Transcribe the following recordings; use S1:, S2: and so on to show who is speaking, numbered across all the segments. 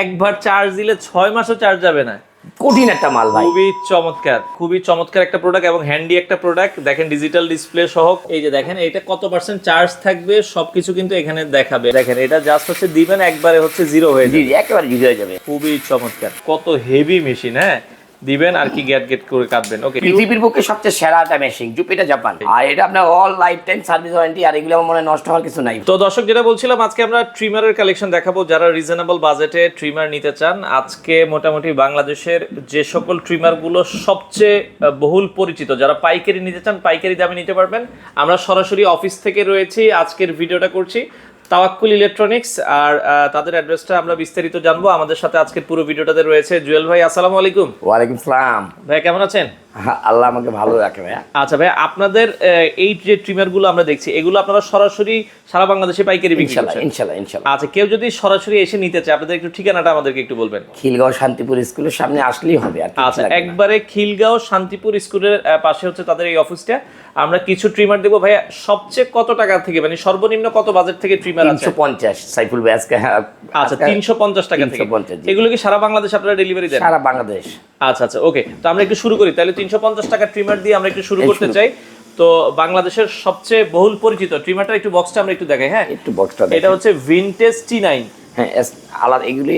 S1: একবার চার্জ দিলে ছয় মাসও চার্জ যাবে না।
S2: কঠিন একটা মাল ভাই।
S1: খুবই চমৎকার খুবই চমৎকার একটা প্রোডাক্ট এবং হ্যান্ডি একটা প্রোডাক্ট দেখেন ডিজিটাল ডিসপ্লে সহ। এই যে দেখেন এটা কত পার্সেন্ট চার্জ থাকবে সবকিছু কিন্তু এখানে দেখাবে। দেখেন এটা জাস্ট হচ্ছে দিবেন একবারে হচ্ছে জিরো হয়ে
S2: জি
S1: যাবে।
S2: জি একেবারে জিরো হয়ে যাবে।
S1: খুবই চমৎকার কত হেভি মেশিন হ্যাঁ? দিবেন আর কি গ্যাট গেট করে কাটবেন ওকে
S2: পৃথিবীর বুকে সবচেয়ে সেরা একটা মেশিন জুপিটার জাপান আর এটা আপনার all life time service warranty আর এগুলো আমার মনে নষ্ট হওয়ার কিছু নাই।
S1: তো দর্শক যেটা বলছিলাম আজকে আমরা ট্রিমারের কালেকশন দেখাবো। যারা রিজনেবল বাজেটে ট্রিমার নিতে চান আজকে মোটামুটি বাংলাদেশের যে সকল ট্রিমারগুলো সবচেয়ে বহুল পরিচিত। যারা পাইকারি নিতে চান পাইকারি দামে নিতে পারবেন। আমরা সরাসরি অফিস থেকে রয়েছি। আজকের ভিডিওটা করছি। তাওয়াক্কুল ইলেকট্রনিক্স আর তাদের অ্যাড্রেসটা আমরা বিস্তারিত জানব। আমাদের সাথে আজকের পুরো ভিডিওটাতে রয়েছে জুয়েল ভাই। আসসালামু আলাইকুম।
S2: ওয়ালাইকুম আসসালাম
S1: ভাই কেমন আছেন?
S2: আল্লাহ আমাকে ভালো রাখে ভাইয়া।
S1: আচ্ছা ভাই আপনাদের এই যে ট্রিমারগুলো আমরা দেখছি এগুলো আপনারা সরাসরি সারা বাংলাদেশে পাইকারি বিক্রি করছেন?
S2: ইনশাল্লাহ ইনশাল্লাহ।
S1: আচ্ছা কেউ যদি সরাসরি এসে নিতে চায় আপনাদের একটু ঠিকানাটা আমাদেরকে একটু বলবেন?
S2: খিলগাঁও শান্তিপুর স্কুলের সামনে আসলেই হবে আর
S1: আচ্ছা একবারে খিলগাঁও শান্তিপুর স্কুলের পাশে হচ্ছে তাদের এই অফিসটা। আমরা কিছু ট্রিমার দেবো ভাইয়া সবচেয়ে কত টাকা থেকে মানে সর্বনিম্ন কত বাজেট থেকে ট্রিমার আছে?
S2: তিনশো পঞ্চাশ সাইফুল ভাই আজকে
S1: আচ্ছা তিনশো পঞ্চাশ টাকা থেকে।
S2: 350
S1: এগুলো কি সারা বাংলাদেশে আপনারা ডেলিভারি দেন?
S2: সারা বাংলাদেশ।
S1: আচ্ছা আচ্ছা ওকে তো আমরা একটু শুরু করি। তাহলে তিনশো পঞ্চাশ টাকা ট্রিমার দিয়ে আমরা একটু শুরু করতে চাই। তো বাংলাদেশের সবচেয়ে বহুল পরিচিত ট্রিমারটা একটু বক্সটা আমরা একটু দেখাই হ্যাঁ?
S2: একটু বক্সটা
S1: এটা হচ্ছে ভিনটেজ টি নাইন
S2: হ্যাঁ আলাদা এগুলি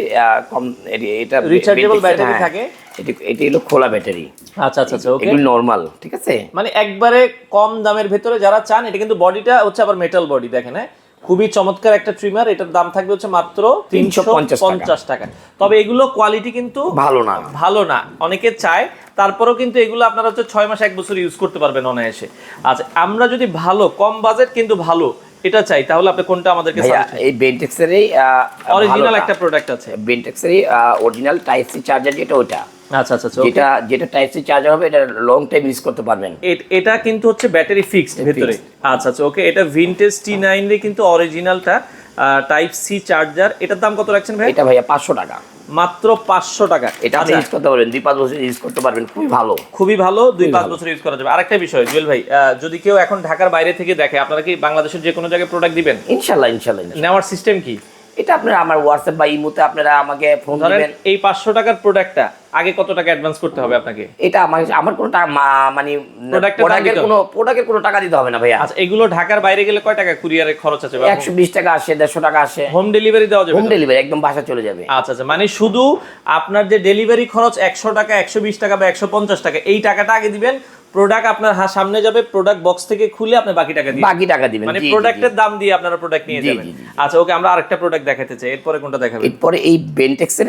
S2: কম এটি- বেন্টেক্সের,
S1: battery
S2: হ্যাঁ,
S1: থাকে?
S2: এটি এটি হলো খোলা ব্যাটারি
S1: আচ্ছা আচ্ছা আচ্ছা ওকে
S2: এগুলি নর্মাল ঠিক আছে?
S1: মানে একবারে কম দামের ভেতরে যারা চান এটা কিন্তু বডিটা হচ্ছে আবার মেটাল বডি দেখেন হ্যাঁ? খুবই চমৎকার একটা ট্রিমার এটার দাম থাকবে হচ্ছে মাত্র তিনশো পঞ্চাশ টাকা। তবে এগুলো কোয়ালিটি কিন্তু
S2: ভালো না।
S1: ভালো না। অনেকে চায় তারপরেও কিন্তু এগুলো আপনারা হচ্ছে ছয় মাস এক বছর ইউজ করতে পারবেন অনায়াসে। আচ্ছা আমরা যদি ভালো কম বাজেট কিন্তু ভালো এটা চাই তাহলে আপনি কোনটা আমাদেরকে
S2: এই বেন্টেক্সেরই
S1: অরিজিনাল একটা প্রোডাক্ট আছে।
S2: বেন্টেক্সেরই অরিজিনাল টাইপ সি চার্জার যেটা ওটা
S1: আচ্ছা আচ্ছা আচ্ছা
S2: যেটা যেটা টাইপ সি চার্জার হবে এটা লং টাইম ইউজ করতে পারবেন।
S1: এটা কিন্তু হচ্ছে ব্যাটারি ফিক্সড ভেতরে। আচ্ছা আচ্ছা ওকে এটা ভিনটেজ টি নাইন কিন্তু অরিজিনালটা টাইপ সি চার্জার এটার দাম কত রাখছেন ভাই?
S2: এটা ভাইয়া পাঁচশো টাকা।
S1: মাত্র পাঁচশো টাকা।
S2: এটা আপনি
S1: আচ্ছা,
S2: ইউজ করতে পারবেন দুই পাঁচ বছর ইউজ করতে পারবেন খুবই ভালো।
S1: খুবই ভালো দুই পাঁচ বছর ইউজ করা যাবে। আরেকটা বিষয় জুয়েল ভাই যদি কেউ এখন ঢাকার বাইরে থেকে দেখে আপনারা কি বাংলাদেশের যে কোনো জায়গায় প্রোডাক্ট দিবেন?
S2: ইনশাল্লাহ ইনশাল্লাহ।
S1: নেওয়ার সিস্টেম কি?
S2: এটা আপনারা আমার হোয়াটসঅ্যাপ বা ইমোতে আপনারা আমাকে ফোন দিবেন।
S1: এই পাঁচশো টাকার প্রোডাক্টটা আগে কত টাকা অ্যাডভান্স করতে হবে আপনাকে?
S2: এটা আমার আমার কোনো টাকা মানে প্রোডাক্টের কোনো প্রোডাক্টের কোনো টাকা দিতে হবে না ভাইয়া।
S1: আচ্ছা এগুলো ঢাকার বাইরে গেলে কয় টাকা কুরিয়ারের খরচ আছে
S2: একশো বিশ টাকা আসে দেড়শো টাকা আসে।
S1: হোম ডেলিভারি দেওয়া যাবে
S2: হোম ডেলিভারি একদম বাসা চলে যাবে।
S1: আচ্ছা আচ্ছা মানে শুধু আপনার যে ডেলিভারি খরচ একশো টাকা একশো বিশ টাকা বা একশো পঞ্চাশ টাকা এই টাকাটা আগে দিবেন। প্রোডাক্ট আপনার সামনে যাবে প্রোডাক্ট বক্স থেকে খুলে আপনি বাকি টাকা দিবেন
S2: বাকি টাকা দিবেন।
S1: মানে। প্রোডাক্টের দাম দিয়ে আপনারা প্রোডাক্ট নিয়ে যাবেন। আচ্ছা ওকে আমরা আরেকটা প্রোডাক্ট দেখাতে চাই। এরপরে কোনটা দেখাবেন?
S2: এরপরে এই বেন্টেক্সের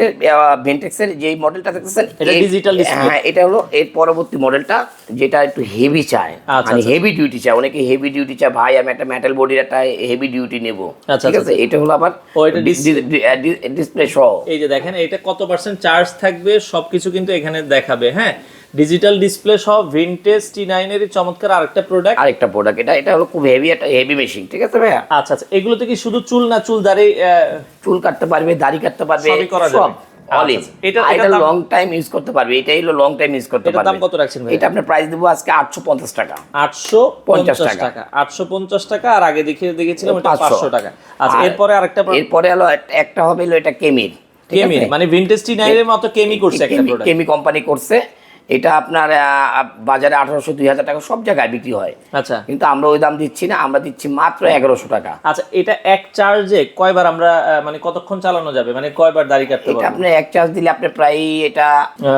S2: বেন্টেক্সের যে মডেলটা দেখতেছেন
S1: এটা display।
S2: হ্যাঁ এটা হলো এর পরবর্তী মডেলটা যেটা একটু হেভি চায়।
S1: আচ্ছা,
S2: মানে
S1: আচ্ছা।
S2: হেভি ডিউটি চায়। অনেকে হেভি ডিউটি চায় ভাই আমি একটা মেটাল বডির একটা হেভি ডিউটি নেব।
S1: আচ্ছা,
S2: ঠিক
S1: আচ্ছা,
S2: আছে এটা হলো
S1: আমার
S2: ডিসপ্লে সহ
S1: এই যে দেখেন এটা কত পার্সেন্ট চার্জ থাকবে? সবকিছু কিন্তু এখানে দেখাবে হ্যাঁ? ডিজিটাল ডিসপ্লে সহ ভিনটেজ টি নাইনের চমৎকার আরেকটা প্রোডাক্ট
S2: আরেকটা প্রোডাক্ট এটা এটা হলো খুব হেভি একটা হেভি মেশিন ঠিক আছে ভাইয়া?
S1: আচ্ছা আচ্ছা। এগুলোতে কি শুধু চুল না চুল দাঁড়িয়ে
S2: চুল কাটতে পারবে দাড়ি কাটতে পারবে
S1: সবই করা যাবে। আচ্ছা, এটা-
S2: এটা লং টাইম ইউজ করতে পারবে। এটাই হলো লং টাইম ইউজ করতে পারবে
S1: দাম কত রাখছেন ভাই
S2: এটা আপনার প্রাইস দেবো আজকে আটশো পঞ্চাশ টাকা।
S1: টাকা। আর আগে দেখিয়ে দেখেছিলাম এটা
S2: 500
S1: টাকা। আচ্ছা এরপরে আরেকটা
S2: এরপরে হলো একটা- হবে হলো এটা কেমির?
S1: মানে ভিনটেজ টি নাইনের মতো কেমি করছে একটা প্রোডাক্ট
S2: কেমি কোম্পানি করছে। এটা আপনার বাজারে আঠারোশো দুই হাজার টাকা সব জায়গায় বিক্রি হয়।
S1: আচ্ছা।
S2: কিন্তু আমরা ওই দাম দিচ্ছি না আমরা দিচ্ছি মাত্র এগারোশো টাকা।
S1: আচ্ছা এটা এক চার্জে কয়বার আমরা মানে কতক্ষণ চালানো যাবে? মানে কয়বার দাড়ি কাটতে
S2: এটা
S1: পারব?
S2: আপনি এক চার্জ দিলে আপনি প্রায় এটা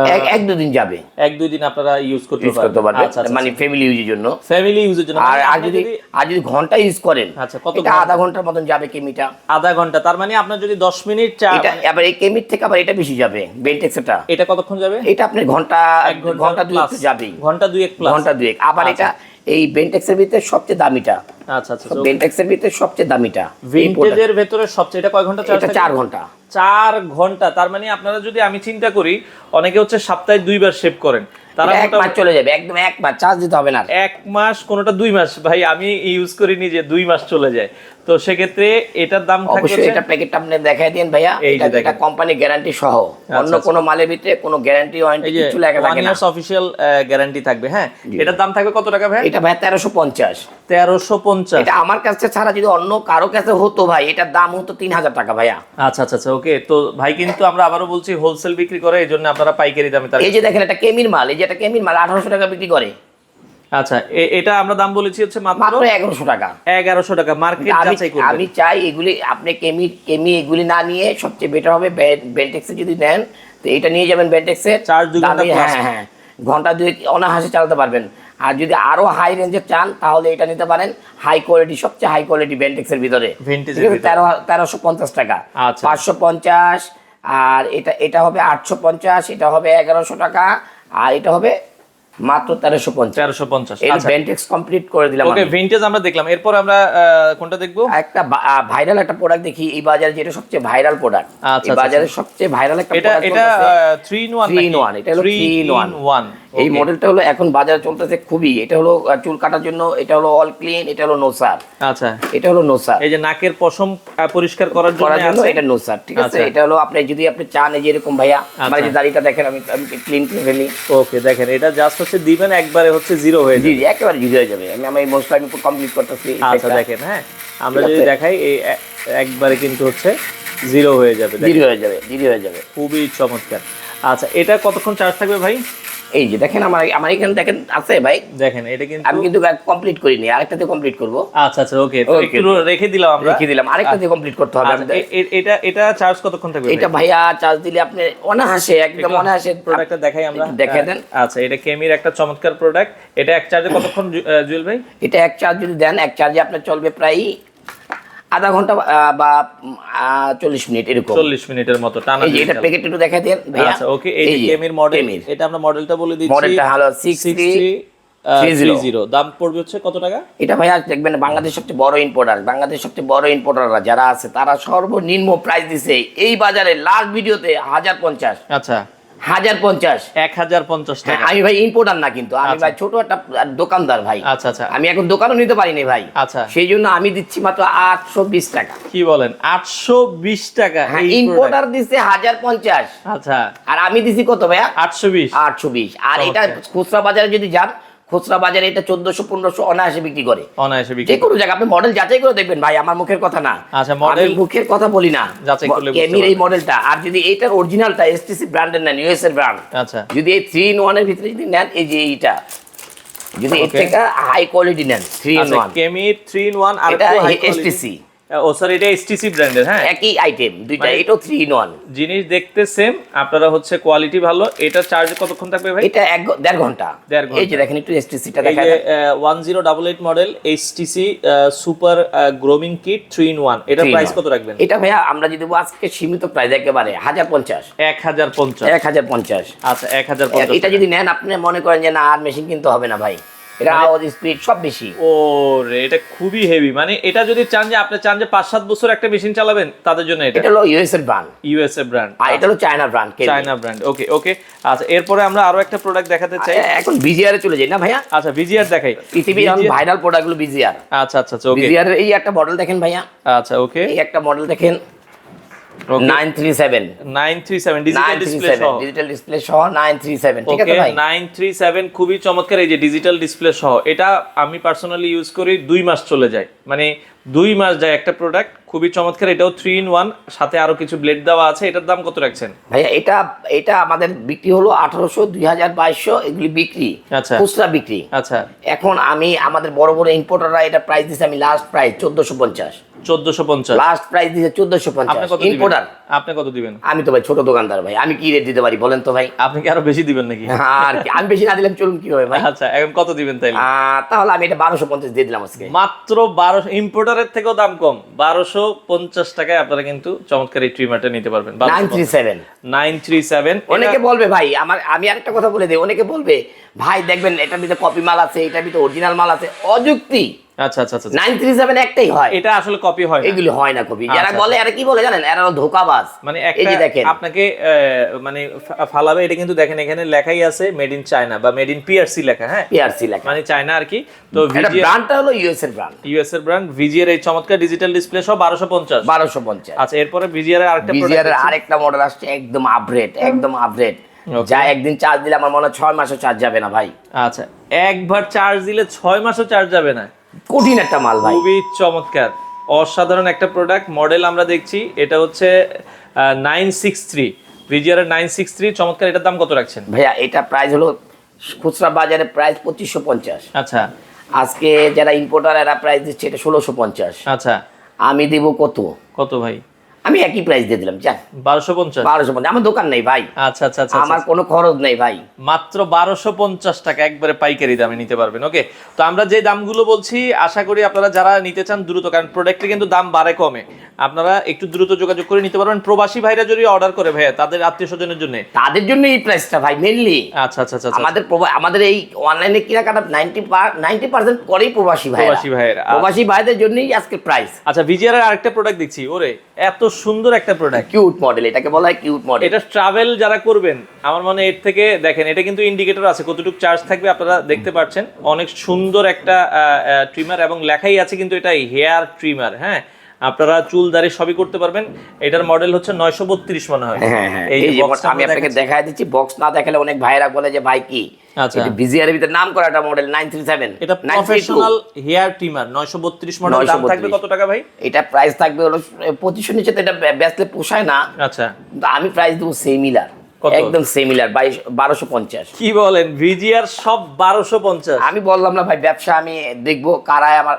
S2: এক- এক দুদিন যাবে।
S1: এক দুই দিন আপনারা ইউজ করতে
S2: করতে পারবে
S1: আচ্ছা আচ্ছা
S2: মানে ফ্যামিলি ইউজের জন্য।
S1: ফ্যামিলি ইউজের জন্য।
S2: আর
S1: মানে
S2: আর যদি আর যদি ঘণ্টা ইউজ করেন
S1: আচ্ছা, কত ঘণ্টা?
S2: আধা ঘণ্টার মতন যাবে কেমিটা।
S1: আধা ঘণ্টা তার মানে আপনার যদি দশ মিনিট চা
S2: এটা আবার এই কেমির থেকে আবার এটা বেশি যাবে বেন্টেক্সটা
S1: এটা কতক্ষণ যাবে?
S2: এটা
S1: আপনি ঘণ্টা
S2: ঘণ্টা দুই। যাবেই।
S1: ঘণ্টা দুয়েক প্লাস
S2: ঘণ্টা দুয়েক। আবার এটা এই বেন্টেক্সের ভিতরে সবচেয়ে দামিটা।
S1: আচ্ছা আচ্ছা
S2: বেন্টেক্সের ভিতরে সবচেয়ে দামিটা।
S1: ভেতরে সবচেয়ে এটা কয় ঘণ্টা চার্জ
S2: এটা
S1: ঘণ্টা। ঘণ্টা। তার মানে আপনারা যদি আমি চিন্তা করি অনেকে হচ্ছে সপ্তাহে দুইবার শেভ করেন। তারা
S2: এক মাস চলে যাবে। একদম এক মাস। চার্জ দিতে হবে না
S1: এক মাস কোনোটা দুই মাস। ভাই আমি ইউজ করিনি যে দুই মাস চলে যায়। তো সেক্ষেত্রে এটার দাম
S2: অবশ্যই এটা প্যাকেটটা আপনি দেখাই দিন ভাইয়া। এটা। কোম্পানি গ্যারান্টি সহ। অন্য
S1: আচ্ছা।
S2: কোনো মালের ভিতরে কোনো গ্যারান্টি ওয়ারেন্টি কিছু লেখা থাকে না।
S1: অফিসিয়াল গ্যারান্টি থাকবে হ্যাঁ? এটার দাম থাকবে কত টাকা ভাই
S2: এটা তেরোশো পঞ্চাশ।
S1: পঞ্চাশ।
S2: এটা আমার কাছে ছাড়া যদি অন্য কারও কাছে হতো ভাই এটার দাম হতো তিন হাজার টাকা ভাইয়া।
S1: আচ্ছা আচ্ছা আচ্ছা ওকে। তো ভাই কিন্তু আমরা আবারও বলছি হোলসেল বিক্রি করে এই জন্য আপনারা পাইকারি দামে তার
S2: এই যে দেখেন এটা কেমির মাল। এই যে এটা কেমির মাল আঠারোশো টাকা বিক্রি করে।
S1: আচ্ছা এটা আমরা দাম বলেছি হচ্ছে মাত্র
S2: মাত্র এগারোশো টাকা।
S1: এগারোশো টাকা। মার্কেট যাচাই করবেন।
S2: আমি চাই এগুলি আপনি কেমি কেমি এগুলি না নিয়ে সবচেয়ে বেটার হবে। বেন্টেক্সে যদি নেন তো এটা নিয়ে যাবেন বেন্টেক্সের
S1: Charge দুই ঘণ্টা
S2: হ্যাঁ হ্যাঁ। ঘণ্টা দুই অনাহাসে চালাতে পারবেন। আর যদি আরও হাই রেঞ্জের চান তাহলে এটা নিতে পারেন। হাই কোয়ালিটি সবচেয়ে হাই কোয়ালিটি বেন্টেক্সের? ভিতরে। তেরো তেরোশো পঞ্চাশ টাকা।
S1: আচ্ছা।
S2: পাঁচশো পঞ্চাশ আর এটা এটা হবে আটশো পঞ্চাশ এটা হবে এগারোশো টাকা আর এটা হবে মাত্র তেরোশো পঞ্চাশ।
S1: তেরোশো পঞ্চাশ
S2: এই
S1: আচ্ছা।
S2: কমপ্লিট করে দিলাম
S1: ওকে ভিন্টেজ আমরা দেখলাম। এরপর আমরা কোনটা দেখব?
S2: একটা ভাইরাল একটা প্রোডাক্ট দেখি এই বাজারে যেটা সবচেয়ে ভাইরাল প্রোডাক্ট
S1: বাজারের
S2: এই বাজারে সবচেয়ে ভাইরাল একটা
S1: এটা এটা। Three in one
S2: three in one এটা থ্রি ইন
S1: ওয়ান
S2: এই মডেলটা হলো এখন বাজারে চলতেছে খুবই। এটা হলো চুল কাটার জন্য এটা হলো অল ক্লিন এটা হলো নোসার
S1: আচ্ছা।
S2: এটা হলো নোসার
S1: এই যে নাকের পশম পরিষ্কার করার জন্য আছে।
S2: এটা নোসার ঠিক আছে?
S1: আচ্ছা।
S2: এটা হলো আপনি যদি আপনি চান এই যে এরকম ভাইয়া আমার যে দাড়িটা দেখেন আমি আমি ক্লিন করে ফেলি।
S1: ওকে দেখেন এটা জাস্ট হচ্ছে দিবেন একবারে হচ্ছে জিরো হয়ে যাবে।
S2: জি একেবারে জিরো হয়ে যাবে। আমি আমার এই মোস্ট আমি কমপ্লিট করতেছি
S1: আচ্ছা দেখেন হ্যাঁ? আমরা যদি দেখাই এই একবারে কিন্তু হচ্ছে জিরো হয়ে যাবে।
S2: জিরো হয়ে যাবে জিরো হয়ে যাবে।
S1: খুবই চমৎকার। আচ্ছা এটা কতক্ষণ চার্জ থাকবে ভাই?
S2: এই যে দেখেন আমার আমার এখানে দেখেন আছে ভাই।
S1: দেখেন এটা কিন্তু
S2: আমি কিন্তু কমপ্লিট করিনি আরেকটাতে কমপ্লিট করব।
S1: আচ্ছা আচ্ছা ওকে একটু রেখে দিলাম আমরা।
S2: রেখে দিলাম আরেকটাতে কমপ্লিট করতে হবে
S1: আচ্ছা, এটা এটা চার্জ কতক্ষণ থাকবে
S2: এটা ভাইয়া চার্জ দিলে আপনি অনাহাসে একদম অনাহাসে
S1: প্রোডাক্টটা দেখাই আমরা।
S2: দেখে দেন।
S1: আচ্ছা এটা কেমির একটা চমৎকার প্রোডাক্ট এটা এক চার্জে কতক্ষণ জুয়েল ভাই?
S2: এটা এক চার্জ যদি দেন এক চার্জে আপনার চলবে প্রায় আধা ঘণ্টা বা চল্লিশ মিনিট এরকম।
S1: চল্লিশ মিনিটের মতো টানা
S2: এই যে এটা প্যাকেট একটু দেখা দেন ভাইয়া।
S1: আচ্ছা ওকে এই যে কেমির মডেল এটা আমরা মডেলটা বলে দিচ্ছি।
S2: মডেলটা হলো সিক্স
S1: থ্রি জিরো দাম পড়বে হচ্ছে কত টাকা?
S2: এটা ভাইয়া দেখবেন বাংলাদেশ সবচেয়ে বড় ইম্পোর্টার বাংলাদেশ সবচেয়ে বড় ইম্পোর্টাররা যারা আছে তারা সর্বনিম্ন প্রাইস দিছে। এই বাজারে লাস্ট ভিডিওতে হাজার পঞ্চাশ।
S1: আচ্ছা।
S2: হাজার পঞ্চাশ।
S1: এক হাজার পঞ্চাশ
S2: হ্যাঁ,
S1: টাকা।
S2: আমি ভাই ইম্পোর্টার না কিন্তু আমি ভাই ছোট একটা দোকানদার ভাই।
S1: আচ্ছা আচ্ছা।
S2: আমি এখন দোকানও নিতে পারিনি ভাই।
S1: আচ্ছা।
S2: সেই জন্য আমি দিচ্ছি মাত্র আটশো বিশ টাকা।
S1: কি বলেন? আটশো বিশ টাকা
S2: হ্যাঁ ইম্পোর্টার দিচ্ছে হাজার পঞ্চাশ।
S1: আচ্ছা।
S2: আর আমি দিছি কত ভাইয়া?
S1: আটশো বিশ।
S2: আটশো বিশ। আর এটা খুচরা বাজারে যদি যান খুচরা বাজারে এটা চোদ্দশো পনেরোশো অনায়াসে বিক্রি করে।
S1: অনায়াসে
S2: যে
S1: বিক্রি
S2: কোনো জায়গা আপনি মডেল যাচাই করে দেখবেন ভাই আমার মুখের কথা না।
S1: আচ্ছা, model
S2: মুখের কথা বলি না।
S1: যাচাই করলে
S2: কেমির এই মডেলটা আর যদি এইটার অরিজিনালটা এসটিসি ব্র্যান্ডের নেন ইউএস এর ব্র্যান্ড
S1: আচ্ছা।
S2: যদি এই থ্রি ইন ওয়ানের ভিতরে যদি নেন এই যে এইটা যদি এর. থেকে হাই কোয়ালিটি নেন থ্রি ইন ওয়ান
S1: কেমির থ্রি ইন ওয়ান আর
S2: এটা এসটিসি
S1: ও স্যার এটা এসটিসি ব্র্যান্ডের হ্যাঁ?
S2: একই আইটেম দুইটা
S1: মানে-
S2: এটাও থ্রি ইন ওয়ান
S1: জিনিস দেখতে সেম আপনারা হচ্ছে কোয়ালিটি ভালো। এটা চার্জ কতক্ষণ থাকবে ভাই?
S2: এটা এক দেড় ঘণ্টা।
S1: দেড় ঘণ্টা।
S2: এই যে দেখেন একটু এসটিসিটা দেখা
S1: one zero double eight model HTC super grooming kit three in one এটার প্রাইস কত রাখবেন?
S2: এটা ভাইয়া আমরা যদি আজকে সীমিত প্রাইস একেবারে হাজার পঞ্চাশ।
S1: এক হাজার পঞ্চাশ।
S2: এক হাজার পঞ্চাশ।
S1: আচ্ছা এক হাজার পঞ্চাশ
S2: এটা যদি নেন আপনি মনে করেন যে না আর মেশিন কিনতে হবে না ভাই। এটা
S1: মানে-
S2: আওয়াজ স্পিড সব বেশি
S1: ও রে এটা খুবই হেভি মানে এটা যদি চান যে আপনি চান যে পাঁচ সাত বছর একটা মেশিন চালাবেন তাদের জন্য এটা।
S2: এটা হলো ইউএস এর ব্র্যান্ড
S1: ইউএসএ ব্র্যান্ড
S2: আর এটা হলো China brand
S1: China brand okay okay আচ্ছা এরপরে আমরা আরও একটা প্রোডাক্ট দেখাতে চাই।
S2: এখন বিজিআর এ চলে যাই না ভাইয়া?
S1: আচ্ছা ভিজিআর দেখাই।
S2: পৃথিবীর
S1: VGR
S2: ভাইরাল প্রোডাক্টগুলো বিজিআর
S1: আচ্ছা আচ্ছা আচ্ছা ওকে
S2: বিজিআর এই একটা মডেল দেখেন ভাইয়া।
S1: আচ্ছা ওকে
S2: এই একটা মডেল দেখেন। Nine three seven
S1: nine three seven digital display সহ।
S2: ডিজিটাল ডিসপ্লে সহ নাইন থ্রি সেভেন ঠিক আছে ভাই?
S1: নাইন থ্রি সেভেন খুবই চমৎকার এই যে ডিজিটাল ডিসপ্লে সহ। এটা আমি পার্সোনালি ইউজ করি দুই মাস চলে যায়। মানে দুই মাস যায় একটা প্রোডাক্ট খুবই চমৎকার এটাও থ্রি ইন ওয়ান সাথে আরও কিছু ব্লেড দেওয়া আছে। এটার দাম কত রাখছেন?
S2: ভাইয়া এটা এটা আমাদের বিক্রি হলো আঠারোশো দুই হাজার বাইশশো এগুলি বিক্রি
S1: আচ্ছা।
S2: খুচরা বিক্রি।
S1: আচ্ছা।
S2: এখন আমি আমাদের বড় বড় ইম্পোর্টাররা এটা প্রাইস দিচ্ছে আমি লাস্ট প্রাইস চোদ্দশো পঞ্চাশ। লাস্ট প্রাইস
S1: আপনি কত দিবেন? আপনি কত দিবেন?
S2: আমি তো ভাই ছোট দোকানদার ভাই আমি কি রেট দিতে পারি বলেন তো ভাই?
S1: আপনি কি আরও বেশি দিবেন নাকি?
S2: আর কি আমি বেশি না দিলাম চলুন কি হবে ভাই?
S1: আচ্ছা এখন কত দিবেন তাইলে?
S2: তাহলে আমি এটা বারোশো পঞ্চাশ দিয়ে দিলাম আজকে।
S1: মাত্র বারোশো ইম্পোর্টারের থেকেও দাম কম। বারোশো পঞ্চাশ টাকায় আপনারা কিন্তু চমৎকার এই ট্রিমারটা নিতে পারবেন।
S2: Nine three seven.
S1: Nine three seven
S2: অনেকে বলবে ভাই আমার আমি আরেকটা কথা বলে দিই অনেকে বলবে ভাই দেখবেন এটার ভিতরে কপি মাল আছে এটার ভিতরে অরিজিনাল মাল আছে। অযুক্তি।
S1: আচ্ছা আচ্ছা আচ্ছা
S2: নাইন থ্রি সেভেন একটাই হয়।
S1: এটা আসলে কপি হয়
S2: এগুলি হয় না কপি যারা
S1: আচ্ছা,
S2: বলে এরা কি বলে জানেন? এরা ধোকাবাজ।
S1: মানে
S2: এই যে দেখেন।
S1: আপনাকে মানে ফালাবে এটা কিন্তু দেখেন এখানে লেখাই আছে মেড ইন চায়না বা মেড ইন পিআরসি লেখা হ্যাঁ?
S2: পিআরসি লেখা।
S1: মানে চায়না আর কি। তো
S2: এটা ব্র্যান্ডটা হলো ইউএস এর ব্র্যান্ড
S1: ইউএস এর ব্র্যান্ড ভিজিএর এই চমৎকার ডিজিটাল ডিসপ্লে সহ বারোশো পঞ্চাশ।
S2: বারোশো পঞ্চাশ।
S1: আচ্ছা এরপরে ভিজিআর এর আরেকটা
S2: বিজিআর এর আরেকটা মডেল আসছে একদম আপগ্রেড একদম আপগ্রেড যা একদিন চার্জ দিলে আমার মনে হয় ছয় মাসও চার্জ যাবে না ভাই।
S1: আচ্ছা একবার চার্জ দিলে ছয় মাসও চার্জ যাবে না।
S2: কঠিন একটা মাল ভাই।
S1: খুবই চমৎকার। অসাধারণ একটা প্রোডাক্ট মডেল আমরা দেখছি। এটা হচ্ছে nine six three VGR nine six three চমৎকার। এটার দাম কত রাখছেন?
S2: ভাইয়া এটা প্রাইস হলো খুচরা বাজারে প্রাইস পঁচিশশো পঞ্চাশ।
S1: আচ্ছা।
S2: আজকে যারা ইম্পোর্টার এরা প্রাইস দিচ্ছে এটা ষোলোশো পঞ্চাশ।
S1: আচ্ছা।
S2: আমি দেব কত?
S1: কত ভাই?
S2: আমি একই প্রাইস দিয়ে দিলাম যান।
S1: বারোশো পঞ্চাশ।
S2: বারোশো পঞ্চাশ। আমার দোকান নেই ভাই।
S1: আচ্ছা আচ্ছা আচ্ছা
S2: আমার কোনো খরচ নেই ভাই।
S1: মাত্র বারোশো পঞ্চাশ টাকা একবারে পাইকারি দামে নিতে পারবেন ওকে? তো আমরা যে দামগুলো বলছি আশা করি আপনারা যারা নিতে চান দ্রুত কারণ প্রোডাক্টের কিন্তু দাম বাড়ে কমে। আপনারা একটু দ্রুত যোগাযোগ করে নিতে পারবেন। প্রবাসী ভাইরা যদি অর্ডার করে ভাইয়া তাদের আত্মীয় স্বজনের জন্য।
S2: তাদের জন্য এই প্রাইসটা ভাই মেনলি
S1: আচ্ছা আচ্ছা আচ্ছা আচ্ছা।
S2: আমাদের আমাদের এই অনলাইনে কেনাকাটা নাইনটি নাইনটি পার্সেন্ট করেই প্রবাসী ভাই
S1: প্রবাসী ভাইয়েরা।
S2: প্রবাসী ভাইদের জন্যই আজকে প্রাইস
S1: আচ্ছা ভিজিআর এর আরেকটা প্রোডাক্ট দেখছি ওরে এত সুন্দর একটা প্রোডাক্ট
S2: কিউট মডেল এটাকে বলা হয় কিউট মডেল
S1: এটা ট্রাভেল যারা করবেন আমার মনে হয় এর থেকে দেখেন এটা কিন্তু ইন্ডিকেটর আছে কতটুকু চার্জ থাকবে আপনারা দেখতে পাচ্ছেন। অনেক সুন্দর একটা ট্রিমার এবং লেখাই আছে কিন্তু এটা হেয়ার ট্রিমার হ্যাঁ? আপনারা চুল দাড়ি সবই করতে পারবেন। এটার মডেল হচ্ছে নয়শো বত্রিশ মনে হয়।
S2: হ্যাঁ হ্যাঁ। আমি আপনাকে। দেখাই দিচ্ছি বক্স না দেখালে অনেক ভাইরা বলে যে ভাই কি?
S1: আচ্ছা।
S2: ভিতরে নাম করা একটা মডেল নাইন থ্রি সেভেন
S1: এটা প্রফেশনাল হেয়ার ট্রিমার নয়শো বত্রিশ মডেল দাম থাকবে কত টাকা ভাই?
S2: এটা প্রাইস থাকবে হলো নিচে তো এটা বেচলে পোষায় না।
S1: আচ্ছা।
S2: আমি প্রাইস দেবো সিমিলার? একদম সিমিলার বাইশ বারোশো পঞ্চাশ।
S1: কি বলেন ভিজিআর সব বারোশো পঞ্চাশ।
S2: আমি বললাম না ভাই ব্যবসা আমি দেখব কারায় আমার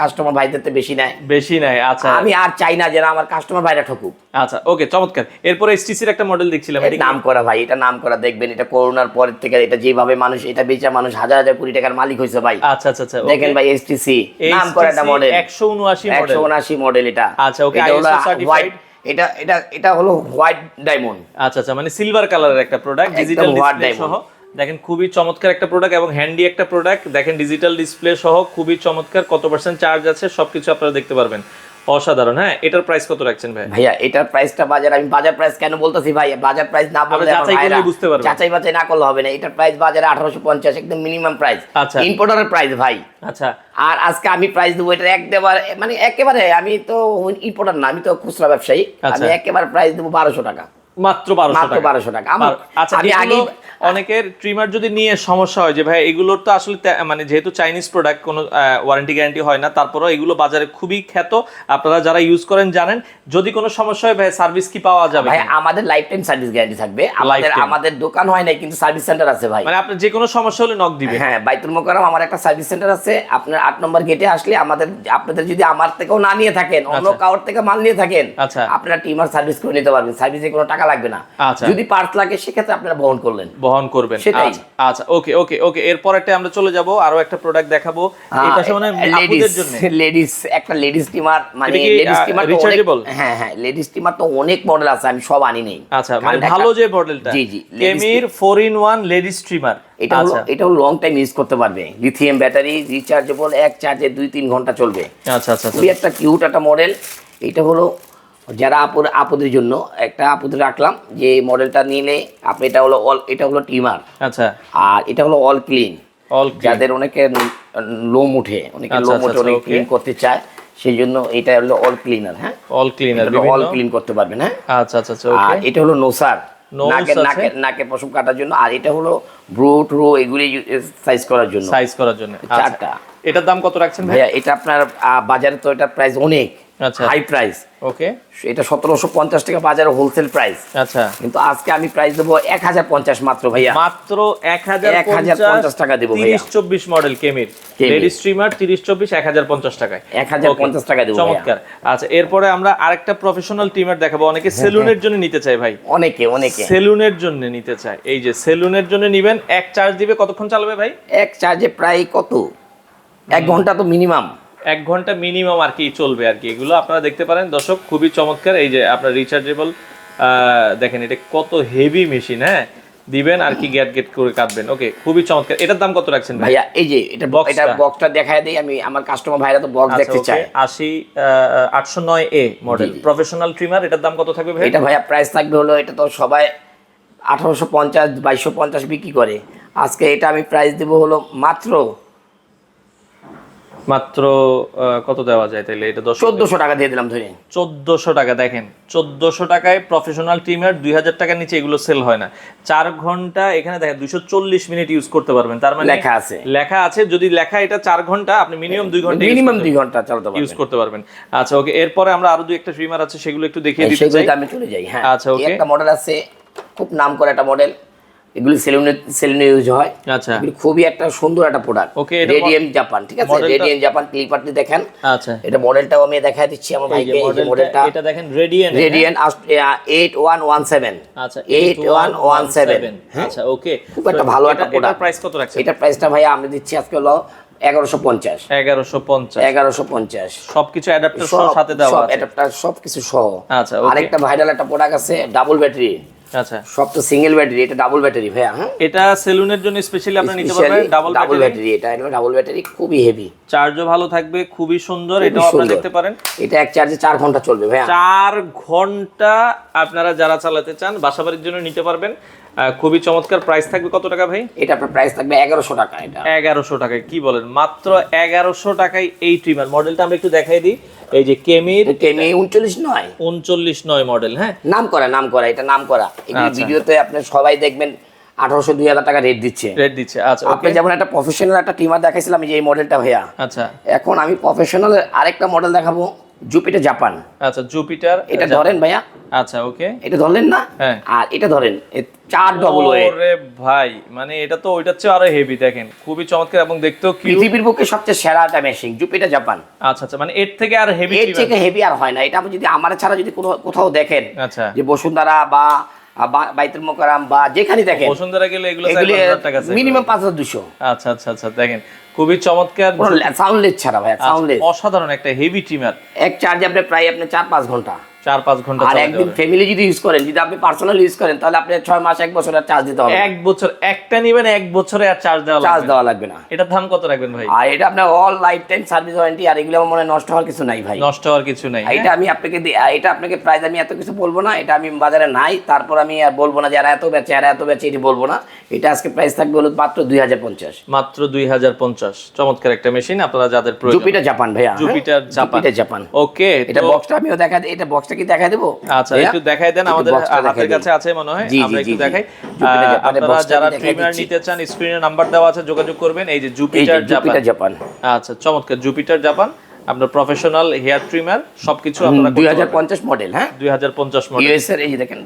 S2: কাস্টমার ভাইদের তো বেশি নেয়
S1: বেশি নাই আচ্ছা।
S2: আমি আর চাই না আমার কাস্টমার ভাইরা ঠকুক।
S1: আচ্ছা ওকে চমৎকার। এরপরে এসটিসির একটা মডেল দেখছিলাম এটা
S2: নাম করা ভাই এটা নাম করা দেখবেন এটা করোনার পরের থেকে এটা যেভাবে মানুষ এটা বেচা মানুষ হাজার হাজার কোটি টাকার মালিক হয়েছে ভাই।
S1: আচ্ছা আচ্ছা আচ্ছা
S2: দেখেন ভাই এসটিসি নাম করা একটা মডেল
S1: একশো উনআশি মডেল
S2: একশো উনআশি মডেল এটা।
S1: আচ্ছা,
S2: এটা হলো হোয়াইট এটা এটা এটা হলো হোয়াইট ডায়মন্ড।
S1: আচ্ছা আচ্ছা মানে সিলভার কালারের একটা প্রোডাক্ট ডিজিটাল
S2: হোয়াইট
S1: সহ। দেখেন খুবই চমৎকার একটা প্রোডাক্ট এবং হ্যান্ডি একটা প্রোডাক্ট দেখেন ডিজিটাল ডিসপ্লে সহ খুবই চমৎকার কত পার্সেন্ট চার্জ আছে সবকিছু আপনারা দেখতে পারবেন। অসাধারণ হ্যাঁ? এটার প্রাইস কত রাখছেন ভাই?
S2: ভাইয়া এটার প্রাইসটা বাজার আমি বাজার প্রাইস কেন বলতেছি ভাই বাজার প্রাইস না বললে
S1: যাচাই
S2: করে
S1: বুঝতে পারবেন।
S2: যাচাই বাছাই না করলে হবে না। এটার প্রাইস বাজারে আঠারোশো পঞ্চাশ একদম মিনিমাম প্রাইস
S1: আচ্ছা।
S2: ইম্পোর্টারের প্রাইস ভাই।
S1: আচ্ছা।
S2: আর আজকে আমি প্রাইস দেবো এটা একেবারে মানে একেবারে আমি তো ইম্পোর্টার না আমি তো খুচরা ব্যবসায়ী।
S1: আচ্ছা।
S2: আমি একেবারে প্রাইস দেবো বারোশো টাকা।
S1: মাত্র বারোশো
S2: মাত্র
S1: টাকা।
S2: 1200 টাকা।
S1: আচ্ছা
S2: আমি
S1: আমি
S2: আগেই-
S1: অনেকের ট্রিমার যদি নিয়ে সমস্যা হয় যে ভাই এগুলোর তো আসলে মানে যেহেতু চাইনিজ প্রোডাক্ট কোনো ওয়ারেন্টি গ্যারান্টি হয় না তারপরেও এগুলো বাজারে খুবই খ্যাত। আপনারা যারা ইউজ করেন জানেন যদি কোনো সমস্যা হয় ভাই সার্ভিস কি পাওয়া যাবে
S2: ভাই আমাদের লাইফ টাইম সার্ভিস গ্যারান্টি থাকবে। আমাদের আমাদের দোকান হয় নাই কিন্তু সার্ভিস সেন্টার আছে ভাই।
S1: মানে আপনার যে কোনো সমস্যা হলে নক দিবে।
S2: হ্যাঁ বাইতুল মোকাররম আমার একটা সার্ভিস সেন্টার আছে। আপনার আট নম্বর গেটে আসলে আমাদের আপনাদের যদি আমার থেকেও না নিয়ে থাকেন অন্য
S1: আচ্ছা।
S2: কারোর থেকে মাল নিয়ে থাকেন
S1: আচ্ছা।
S2: আপনারা টিমার সার্ভিস করে নিতে পারবেন। সার্ভিসে কোনো টাকা লাগবে না।
S1: আচ্ছা।
S2: যদি পার্টস লাগে সেক্ষেত্রে আপনারা বহন করলেন।
S1: বহন করবেন।
S2: সেটাই।
S1: আচ্ছা, আচ্ছা ওকে ওকে ওকে। এরপর একটা আমরা চলে যাব আরও একটা প্রোডাক্ট দেখাবো। এটা মানে আপুদের জন্য।
S2: লেডিস একটা লেডিস টিমার মানে লেডিস
S1: আহ,
S2: টিমার
S1: rechargeable?
S2: হ্যাঁ হ্যাঁ লেডিস টিমার তো অনেক মডেল আছে আমি সব আনি নেই।
S1: আচ্ছা মানে ভালো যে মডেলটা
S2: জি, জি,
S1: কেমির four in one lady trimmer
S2: এটা হলো
S1: আচ্ছা।
S2: এটা হলো লং টাইম ইউজ করতে পারবে। লিথিয়াম ব্যাটারি রিচার্জেবল এক চার্জে দুই তিন ঘণ্টা চলবে।
S1: আচ্ছা আচ্ছা আচ্ছা।
S2: খুবই একটা কিউট একটা মডেল এটা হলো যারা আপুর আপুদের জন্য একটা আপুদের রাখলাম যে মডেলটা নিলে আপনি এটা হলো অল এটা হলো টিমার
S1: আচ্ছা।
S2: আর এটা হলো অল ক্লিন
S1: অল
S2: যাদের অনেকে লোম উঠে অনেকে
S1: আচ্ছা,
S2: লোম উঠে অনেক ক্লিন করতে চায় সেই জন্য এটা হলো অল ক্লিনার হ্যাঁ?
S1: অল ক্লিনার
S2: অল ক্লিন করতে পারবেন হ্যাঁ?
S1: আচ্ছা আচ্ছা আচ্ছা
S2: আর এটা হলো নোসার।
S1: আছে।
S2: নাকের নাকের পশম কাটার জন্য। আর এটা হলো ব্রো ট্রো এগুলি সাইজ করার জন্য।
S1: সাইজ করার জন্য। আচ্ছা।
S2: চারটা।
S1: এটার দাম কত রাখছেন
S2: ভাইয়া এটা আপনার বাজারে তো এটা প্রাইস অনেক। হাই প্রাইস
S1: ওকে
S2: এটা সতেরোশো পঞ্চাশ টাকা বাজারে হোলসেল প্রাইস
S1: আচ্ছা।
S2: কিন্তু আজকে আমি প্রাইস দেবো এক হাজার পঞ্চাশ মাত্র ভাইয়া।
S1: মাত্র এক হাজার
S2: 1050 টাকা দেবো।
S1: তিরিশ চব্বিশ মডেল কেমির। লেডি স্ট্রিমার তিরিশ চব্বিশ এক হাজার পঞ্চাশ টাকায়।
S2: 1050
S1: Okay,
S2: টাকা দেবো
S1: চমৎকার। আচ্ছা এরপরে আমরা আরেকটা প্রফেশনাল টিমার দেখাবো। অনেকে
S2: হ্যাঁ,
S1: সেলুনের জন্য নিতে চায় ভাই।
S2: অনেকে অনেকে।
S1: সেলুনের জন্য নিতে চায়। এই যে সেলুনের জন্য নিবেন এক চার্জ দিবে কতক্ষণ চালাবে ভাই?
S2: এক চার্জে প্রায় কত? এক ঘণ্টা তো মিনিমাম
S1: এক ঘণ্টা মিনিমাম আর কি চলবে আর কি। এগুলো আপনারা দেখতে পারেন। দর্শক খুবই চমৎকার। এই যে আপনার রিচার্জেবল দেখেন এটা কত হেভি মেশিন হ্যাঁ? দিবেন আর কি গ্যাট গেট করে কাটবেন। ওকে খুবই চমৎকার। এটার দাম কত রাখছেন
S2: ভাইয়া এই যে এটা
S1: Boxটা।
S2: এটা বক্সটা দেখায় দিই আমি আমার কাস্টমার ভাইরা তো বক্স
S1: আচ্ছা
S2: দেখতে চায়।
S1: আশি আটশো নয় এ মডেল প্রফেশনাল ট্রিমার এটার দাম কত থাকবে ভাই?
S2: এটা ভাইয়া প্রাইস থাকবে হলো এটা তো সবাই আঠারোশো পঞ্চাশ বাইশশো পঞ্চাশ বিক্রি করে। আজকে এটা আমি প্রাইস দেবো হলো মাত্র
S1: মাত্র কত দেওয়া যায় তাইলে? এটা দশ
S2: চোদ্দশো টাকা দিয়ে দিলাম ধরে
S1: চোদ্দশো টাকা দেখেন চোদ্দশো টাকায় প্রফেশনাল টিমের দুই হাজার টাকার নিচে এগুলো সেল হয় না। চার ঘণ্টা এখানে দেখেন দুইশো চল্লিশ মিনিট ইউজ করতে পারবেন। তার মানে
S2: লেখা আছে।
S1: লেখা আছে যদি লেখা এটা চার ঘণ্টা আপনি মিনিমাম দুই ঘণ্টা
S2: মিনিমাম দুই ঘণ্টা চালাতে
S1: ইউজ করতে পারবেন। আচ্ছা ওকে এরপরে আমরা আরও দুই একটা ট্রিমার আছে সেগুলো একটু দেখিয়ে দিতে চাই।
S2: আমি চলে যাই হ্যাঁ।
S1: আচ্ছা, ওকে
S2: একটা মডেল আছে খুব নাম করা একটা মডেল এগুলি সেলুনে সেলুনে ইউজ হয়।
S1: আচ্ছা।
S2: খুবই একটা সুন্দর একটা প্রোডাক্ট
S1: ওকে এটা
S2: রেডিয়াম জাপান ঠিক আছে? রেডিয়াম জাপান ক্লিপারটি দেখেন।
S1: আচ্ছা।
S2: এটা মডেলটাও আমি দেখাই দিচ্ছি আমার ভাইকে এই যে
S1: মডেলটা এটা দেখেন
S2: রেডিয়ান ওয়ান সেভেন
S1: আচ্ছা
S2: এইট ওয়ান ওয়ান সেভেন
S1: আচ্ছা ওকে।
S2: খুব একটা ভালো একটা প্রোডাক্ট
S1: প্রাইস কত রাখছেন?
S2: এটার প্রাইসটা ভাইয়া আমি দিচ্ছি আজকে হলো এগারোশো পঞ্চাশ।
S1: এগারোশো পঞ্চাশ।
S2: এগারোশো পঞ্চাশ।
S1: সবকিছু অ্যাডাপ্টার সহ সাথে দেওয়া আছে।
S2: অ্যাডাপ্টার সব কিছু সহ।
S1: আচ্ছা,
S2: আরেকটা ভাইরাল একটা প্রোডাক্ট আছে ডাবল ব্যাটারি
S1: আচ্ছা।
S2: সব তো সিঙ্গেল ব্যাটারি এটা ডাবল ব্যাটারি ভাইয়া হ্যাঁ?
S1: এটা সেলুনের জন্য স্পেশালি আপনি নিতে পারবেন ডাবল
S2: ডাবল
S1: ব্যাটারি
S2: এটা ডাবল ব্যাটারি খুবই হেভি
S1: চার্জও ভালো থাকবে খুবই সুন্দর এটাও আপনারা দেখতে পারেন।
S2: এটা এক চার্জে চার ঘণ্টা চলবে ভাইয়া।
S1: চার ঘণ্টা আপনারা যারা চালাতে চান বাসাবাড়ির জন্য নিতে পারবেন। খুবই চমৎকার প্রাইস থাকবে কত টাকা ভাই?
S2: এটা আপনার প্রাইস থাকবে এগারোশো টাকা এটা।
S1: এগারোশো টাকায় কি বলেন? মাত্র এগারোশো টাকায় এই ট্রিমার মডেলটা আমরা একটু দেখাই দিই। এই যে কেমির
S2: কেমি উনচল্লিশ নয়।
S1: উনচল্লিশ নয় মডেল হ্যাঁ?
S2: নাম করা নাম করা এটা নাম করা এগুলি
S1: আচ্ছা।
S2: ভিডিওতে আপনি সবাই দেখবেন আঠারোশো দুই হাজার টাকা রেট দিচ্ছে।
S1: রেট দিচ্ছে আচ্ছা
S2: আপনি যেমন একটা প্রফেশনাল একটা দেখাইছিলাম যে এই মডেলটা ভাইয়া।
S1: আচ্ছা।
S2: এখন আমি প্রফেশনাল আরেকটা মডেল দেখাবো জুপিটার জাপান
S1: আচ্ছা জুপিটার
S2: এটা ধরেন ভাইয়া।
S1: আচ্ছা ওকে
S2: এটা ধরলেন না?
S1: হ্যাঁ।
S2: আর এটা ধরেন চার ডবল
S1: ওরে ভাই মানে এটা তো ওইটার চেয়ে আরও হেভি দেখেন। খুবই চমৎকার এবং দেখতেও
S2: পৃথিবীর বুকে সবচেয়ে সেরা একটা মেশিন জুপিটার জাপান
S1: আচ্ছা আচ্ছা মানে এর থেকে আর হেভি
S2: এর থেকে হেভি আর হয় না। এটা আপনি যদি আমার ছাড়া যদি কোথাও দেখেন
S1: আচ্ছা।
S2: যে বসুন্ধরা বা- বাইতুল মোকারাম বা যেখানে দেখেন
S1: বসুন্ধরা গেলে এগুলো।
S2: মিনিমাম পাঁচ হাজার দুশো
S1: আচ্ছা আচ্ছা আচ্ছা দেখেন খুবই চমৎকার।
S2: সাউন্ডলেস ছাড়া ভাই
S1: আচ্ছা,
S2: সাউন্ডলেস
S1: অসাধারণ একটা হেভি ট্রিমার
S2: এক চার্জে আপনি প্রায় আপনি চার পাঁচ ঘণ্টা।
S1: চার পাঁচ ঘণ্টা
S2: আর একদিন ফ্যামিলি যদি ইউজ করেন যদি আপনি পার্সোনাল ইউজ করেন তাহলে আপনি ছয় মাস এক বছর চার্জ দিতে হবে
S1: এক বছর একটা নিবেন এক বছরে আর চার্জ দেওয়া
S2: চার্জ দেওয়া লাগবে না।
S1: এটার দাম কত রাখবেন ভাই?
S2: আর এটা আপনার all life time service warranty আর এগুলো আমার মনে নষ্ট হওয়ার কিছু নাই ভাই।
S1: নষ্ট হওয়ার কিছু নাই
S2: এটা আমি আপনাকে এটা আপনাকে প্রাইস আমি এত কিছু বলব না এটা আমি বাজারে নাই তারপর আমি আর বলব না যে এত বেচে এরা এত বেচে এটি বলব না। এটা আজকে প্রাইস থাকবে হলো মাত্র দুই হাজার পঞ্চাশ।
S1: মাত্র দুই হাজার পঞ্চাশ। চমৎকার একটা মেশিন আপনারা যাদের প্রয়োজন।
S2: জুপিটার জাপান ভাইয়া হ্যাঁ?
S1: জুপিটার জাপান
S2: জাপান
S1: ওকে
S2: এটা বক্সটা আমিও দেখা এটা বক্সটা কি দেখাই দেবো?
S1: আচ্ছা একটু দেখাই দেন আমাদের হাতের কাছে আছে মনে হয় আমরা একটু দেখাই। আপনারা যারা ট্রিমার নিতে চান স্ক্রিনে নাম্বার দেওয়া আছে যোগাযোগ করবেন এই যে জুপিটার জাপান
S2: জুপিটার জাপান
S1: আচ্ছা চমৎকার জুপিটার জাপান আপনার প্রফেশনাল হেয়ার ট্রিমার সবকিছু আপনারা
S2: দুই হাজার পঞ্চাশ মডেল হ্যাঁ?
S1: দুই হাজার পঞ্চাশ মডেল
S2: ইউএস এর এই দেখেন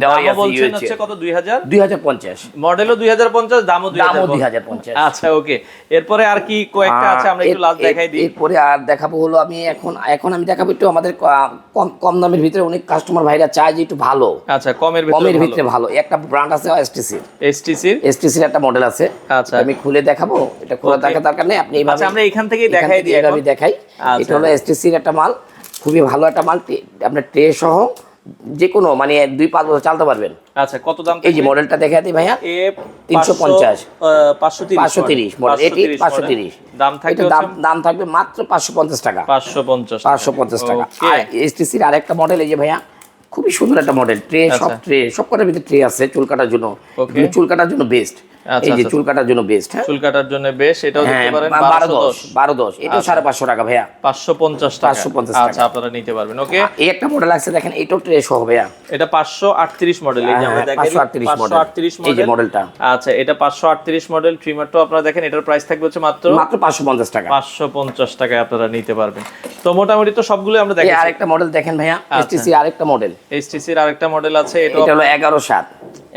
S1: দামও
S2: আছে
S1: বলছেন হচ্ছে কত দুই হাজার?
S2: দুই হাজার পঞ্চাশ।
S1: মডেলও দুই হাজার পঞ্চাশ দামও দুই
S2: দামও দুই
S1: হাজার
S2: হাজার পঞ্চাশ।
S1: আচ্ছা ওকে এরপরে আর কি কয়েকটা আছে আমরা একটু লাস্ট দেখাই দিই।
S2: এরপরে আর দেখাবো হলো আমি এখন এখন আমি দেখাবো একটু আমাদের কম কম দামের ভিতরে অনেক কাস্টমার ভাইরা চায় যে একটু ভালো।
S1: আচ্ছা কমের
S2: কমের
S1: ভিতরে
S2: ভিতরে ভালো। একটা ব্র্যান্ড আছে এসটিসি
S1: এসটিসির
S2: এসটিসির একটা মডেল আছে।
S1: আচ্ছা।
S2: আমি খুলে দেখাবো। এটা খোলা. দেখার দরকার নেই আপনি এইভাবে
S1: আচ্ছা আমরা এখান থেকেই দেখাই
S2: থেকে
S1: দিই এখন।
S2: দেখাই।
S1: আচ্ছা।
S2: এটা হলো এসটিসির একটা মাল খুবই ভালো একটা মাল। আপনার ট্রে সহ যে কোনো মানে দুই পাঁচ বছর চালাতে পারবেন।
S1: আচ্ছা কত দাম
S2: এই যে মডেলটা দেখা দিই ভাইয়া।
S1: এ
S2: 350
S1: পাঁচশো
S2: পাঁচশো তিরিশ মডেল এটি পাঁচশো তিরিশ।
S1: দাম থাকবে
S2: দাম দাম থাকবে মাত্র পাঁচশো পঞ্চাশ টাকা।
S1: পাঁচশো পঞ্চাশ
S2: পাঁচশো পঞ্চাশ টাকা। এসটিসির আরেকটা মডেল এই যে ভাইয়া খুবই সুন্দর একটা মডেল ট্রে সব
S1: আচ্ছা।
S2: ট্রে সব কটার ভিতরে ট্রে আছে চুল কাটার জন্য। চুল কাটার জন্য বেস্ট
S1: আচ্ছা,
S2: এই যে
S1: আচ্ছা।
S2: চুল কাটার জন্য বেস্ট হ্যাঁ?
S1: চুল কাটার জন্য বেশ এটাও
S2: হ্যাঁ
S1: দিতে পারেন
S2: বা- বারো
S1: বারোশো
S2: দশ
S1: দশ।
S2: বারো দশ। এটা
S1: আচ্ছা।
S2: সাড়ে পাঁচশো টাকা ভাইয়া।
S1: পাঁচশো পঞ্চাশ টাকা।
S2: 550 টাকা।
S1: আচ্ছা আপনারা নিতে পারবেন ওকে?
S2: এই একটা মডেল আছে দেখেন এইটাও ট্রে সহ ভাইয়া।
S1: এটা পাঁচশো আটত্রিশ মডেল এই যে আমরা
S2: হ্যাঁ,
S1: দেখাই
S2: 538 মডেল। এই যে মডেলটা
S1: আচ্ছা এটা পাঁচশো আটত্রিশ মডেল ট্রিমারটাও আপনারা দেখেন এটার প্রাইস থাকবে হচ্ছে মাত্র
S2: মাত্র পাঁচশো পঞ্চাশ টাকা।
S1: পাঁচশো পঞ্চাশ টাকায় আপনারা নিতে পারবেন। তো মোটামুটি তো সবগুলো আমরা দেখেছি।
S2: আরেকটা মডেল দেখেন ভাইয়া
S1: আচ্ছা।
S2: এসটিসি আরেকটা মডেল
S1: এইচটিসির আরেকটা মডেল আছে এটা
S2: হলো এগারো সাত।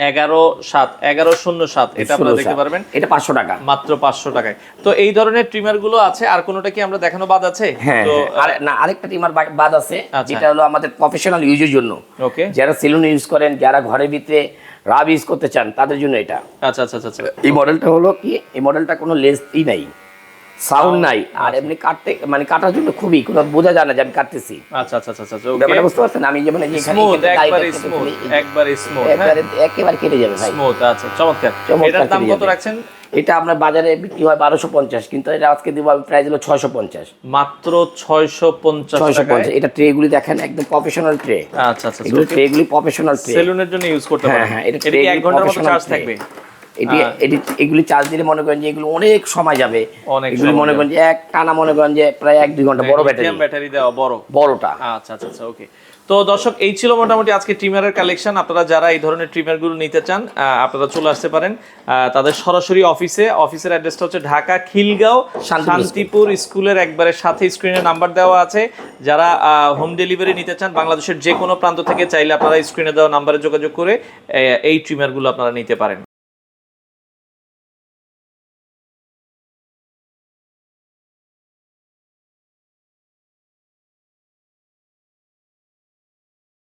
S1: এগারো সাত এগারো শূন্য সাত এটা আপনারা দেখতে পারবেন।
S2: এটা পাঁচশো টাকা।
S1: মাত্র পাঁচশো টাকায়। তো এই ধরনের ট্রিমারগুলো আছে আর কোনোটা কি আমরা দেখানো বাদ আছে?
S2: হ্যাঁ
S1: তো
S2: হ্যাঁ। আর না আরেকটা ট্রিমার বাদ আছে
S1: আচ্ছা।
S2: যেটা হলো আমাদের প্রফেশনাল ইউজের জন্য।
S1: ওকে।
S2: যারা সেলুন ইউজ করেন যারা ঘরের ভিতরে রাব ইউজ করতে চান তাদের জন্য এটা।
S1: আচ্ছা আচ্ছা আচ্ছা আচ্ছা।
S2: এই মডেলটা হলো কি এই মডেলটা কোনো লেসই নাই। সাউন্ড নাই। আর এমনি কাটতে মানে কাটার জন্য খুবই কোনো বোঝা যায় না যে আমি কাটতেছি।
S1: আচ্ছা আচ্ছা আচ্ছা আচ্ছা
S2: ব্যাপারটা বুঝতে পারছেন? আমি যেমন এখানে
S1: একবারে স্মুথ একবারে স্মুথ হ্যাঁ।
S2: একেবারে একেবারে কেটে যাবে ভাই।
S1: স্মুথ আচ্ছা চমৎকার। এটার দাম কত রাখছেন?
S2: এটা আপনার বাজারে বিক্রি হয় বারোশো পঞ্চাশ কিন্তু এটা আজকে দিব আমি প্রাইস হলো ছয়শো পঞ্চাশ।
S1: মাত্র ছয়শো পঞ্চাশ
S2: ছয়শো পঞ্চাশ এটা ট্রে গুলি দেখেন একদম প্রফেশনাল ট্রে
S1: আচ্ছা আচ্ছা
S2: এগুলো ট্রে গুলি প্রফেশনাল ট্রে
S1: সেলুনের জন্য ইউজ করতে
S2: হ্যাঁ,
S1: পারেন।
S2: হ্যাঁ, এটা
S1: এটা এক ঘণ্টার মতো চার্জ থাকবে?
S2: এটি এটি এগুলি চার্জ দিলে মনে করেন যে এগুলো অনেক সময় যাবে। এগুলি মনে করেন যে এক টানা মনে করেন যে প্রায় এক দুই ঘণ্টা বড় ব্যাটারি
S1: ব্যাটারি দেওয়া বড়।
S2: বড়টা।
S1: আচ্ছা আচ্ছা আচ্ছা ওকে তো দর্শক এই ছিল মোটামুটি আজকে ট্রিমারের কালেকশন আপনারা যারা এই ধরনের ট্রিমারগুলো নিতে চান আপনারা চলে আসতে পারেন। আহ, তাদের সরাসরি অফিসে অফিসের অ্যাড্রেসটা হচ্ছে ঢাকা খিলগাঁও
S2: শান্তিপুর
S1: স্কুলের একবারে সাথে স্ক্রিনে নাম্বার দেওয়া আছে। যারা হোম ডেলিভারি নিতে চান বাংলাদেশের যে কোনো প্রান্ত থেকে চাইলে আপনারা স্ক্রিনে দেওয়া নাম্বারে যোগাযোগ করে এই ট্রিমারগুলো আপনারা নিতে পারেন।